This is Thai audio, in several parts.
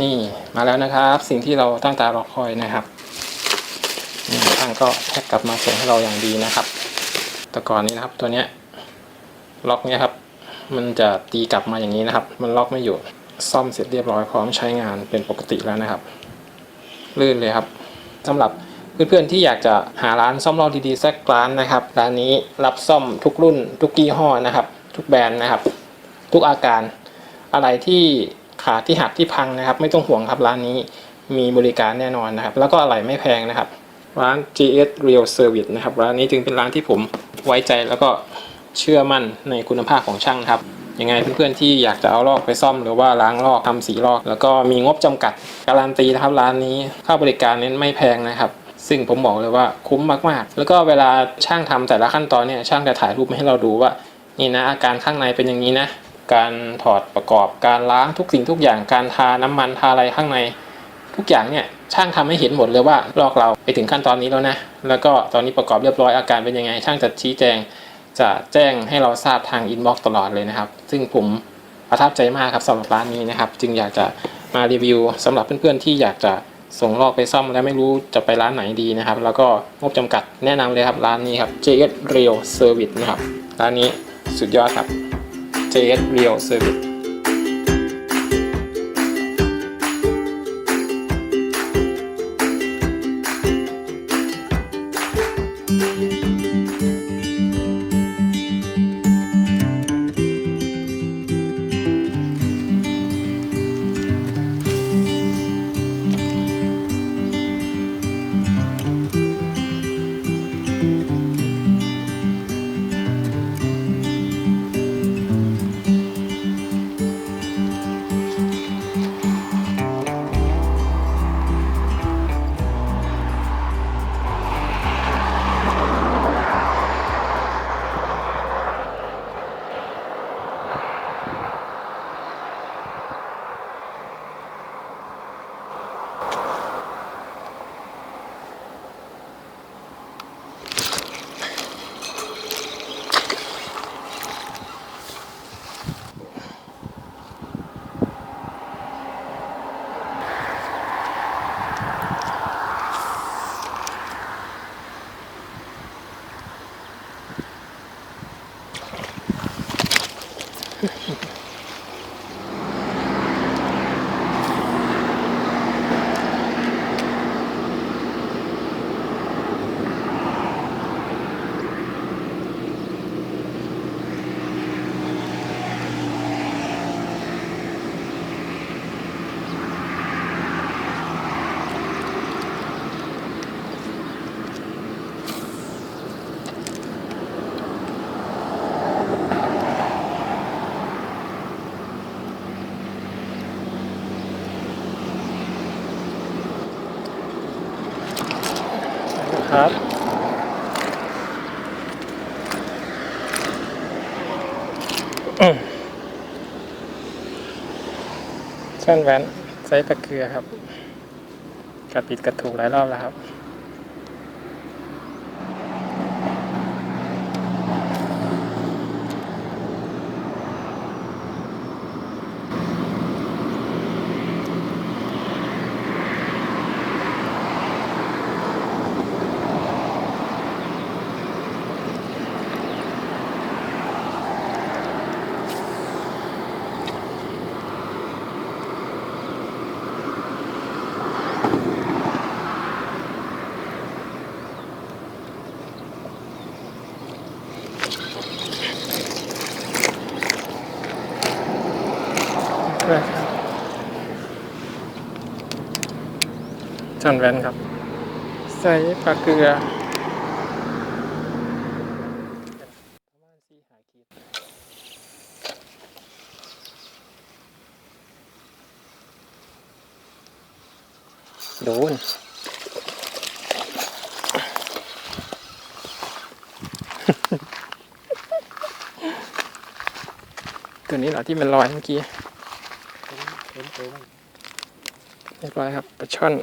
นี่มาแล้วนะครับ สิ่งที่เราตั้งตารอคอยนะครับนี่ช่างก็แพ็กกลับมาส่งให้เราอย่างดีนะครับ แต่ก่อนนี้นะครับตัวเนี้ยล็อกเนี้ยครับ มันจะตีกลับมาอย่างนี้นะครับ มันล็อกไม่อยู่ซ่อมเสร็จเรียบร้อยพร้อมใช้งานเป็นปกติแล้วนะครับ ลื่นเลยครับสำหรับเพื่อนๆที่อยากจะหาร้านซ่อมรถดีๆสักร้านนะครับร้านนี้รับซ่อมทุกรุ่น ทุกยี่ห้อนะครับ ทุกแบรนด์นะครับ ทุกอาการอะไรที่ ขาที่หักที่พังนะครับ ไม่ต้องห่วงครับร้านนี้มีบริการแน่นอนนะครับ แล้วก็อะไรไม่แพงนะครับ ร้าน GS Real Service นะครับร้านนี้จึงเป็นร้านที่ผมไว้ใจแล้วก็เชื่อมั่นในคุณภาพของช่างครับยังไงเพื่อนๆที่อยากจะเอาลอกไปซ่อมหรือว่าล้างลอกทำสีลอก แล้วก็มีงบจำกัดการันตีนะครับร้านนี้ค่าบริการเน้นไม่แพงนะครับ ซึ่งผมบอกเลยว่าคุ้มมากๆ แล้วก็เวลาช่างทำแต่ละขั้นตอนเนี่ยช่างจะถ่ายรูปมาให้เราดูว่า นี่นะอาการข้างในเป็นอย่างนี้นะ การถอดประกอบการล้างทุกสิ่งทุกอย่างการทาน้ำมันทาอะไรข้างใน ทุกอย่างเนี่ยช่างทำให้เห็นหมดเลยว่าลอกเราไปถึงขั้นตอนนี้แล้วนะแล้วก็ตอนนี้ประกอบเรียบร้อยอาการเป็นยังไง ช่างจะชี้แจงจะแจ้งให้เราทราบทางอินบ็อกซ์ตลอดเลยนะครับ ซึ่งผมประทับใจมากครับสำหรับร้านนี้นะครับ จึงอยากจะมารีวิวสำหรับเพื่อนๆที่อยากจะส่งลอกไปซ่อมและไม่รู้จะไปร้านไหนดีนะครับ แล้วก็งบจำกัดแนะนำเลยครับร้านนี้ครับ JS Real Service นะครับร้านนี้สุดยอดครับ JS Real Service ครับช่อนแว้นไซส์ตะเกือครับ กระปิดกระถูกหลายรอบแล้วครับ ด้วยครับจอนแวนครับ ใส่ปลาเกลือโดนตัวนี้เหรอที่มันลอยเมื่อกี้ เรียบร้อยครับปลาช่อน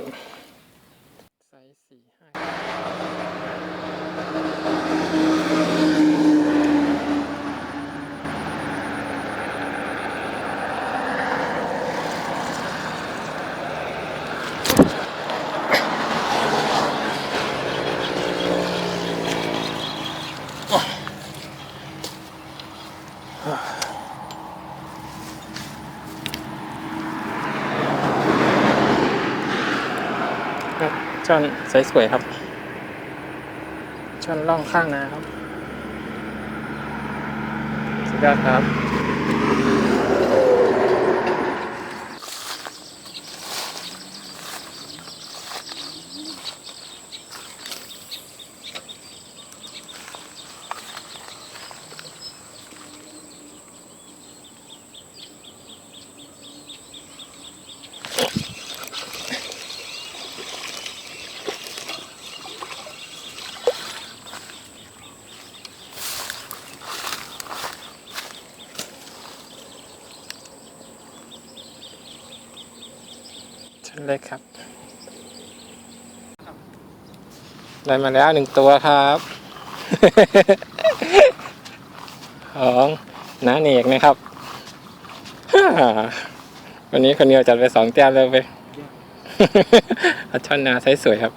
ไซสี่ห้า ช่อนสวยๆครับ ช่อนล่องข้างนาครับ สุดยอดครับ เล็กครับ ได้มาแล้วหนึ่งตัวครับของน้าเนกนะครับ วันนี้คนเดียวจัดไปสองแต้มเลยไปอัชช่อนนาไซส์สวยครับ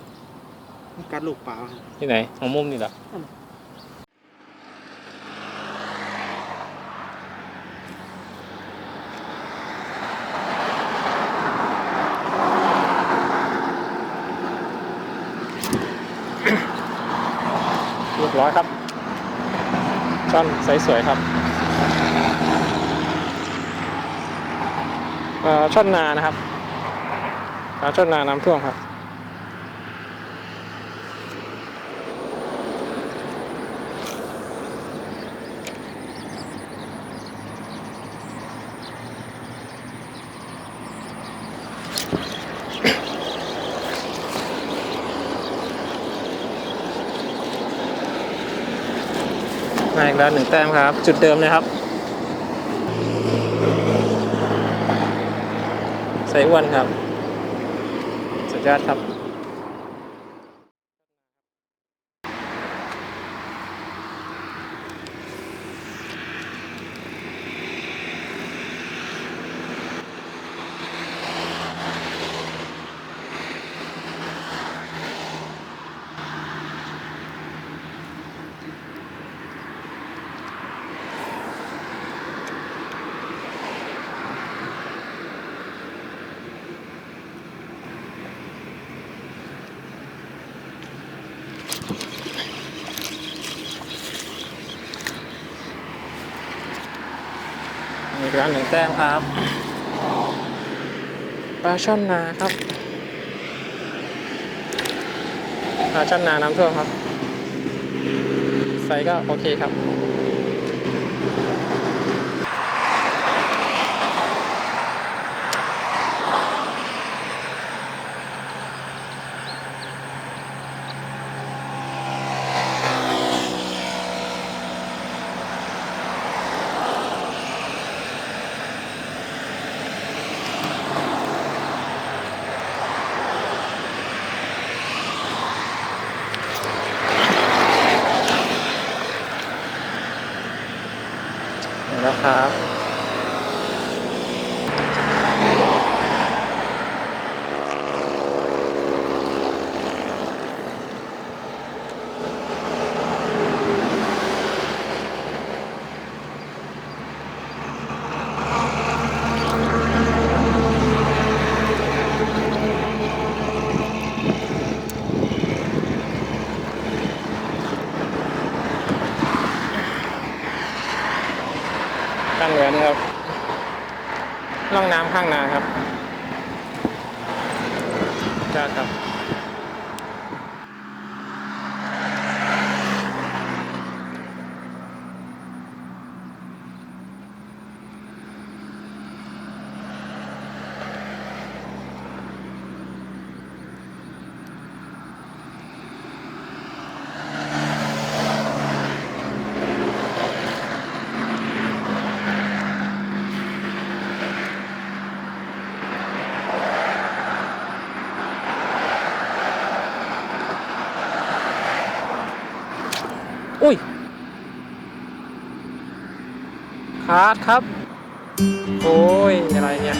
กัดลูกเปล่าที่ไหนของมุมนี่เหรอ ร้อยครับช่อนไซส์สวยครับช่อนนานะครับช่อนนาน้ำท่วมครับ มาอีกแล้วหนึ่งแต้มครับ จุดเดิมเลยครับ ใส่อ้วนครับ สุดยอดครับ อีกแล้วหนึ่งแต้มครับปลาช่อนนาครับปลาช่อนนาน้ำท่วมครับไซส์ก็โอเคครับ เหนือนี่ครับร่องน้ำข้างนาครับจ้าครับ อุ้ยาร์ทครับ โอ้ย อะไรเนี่ย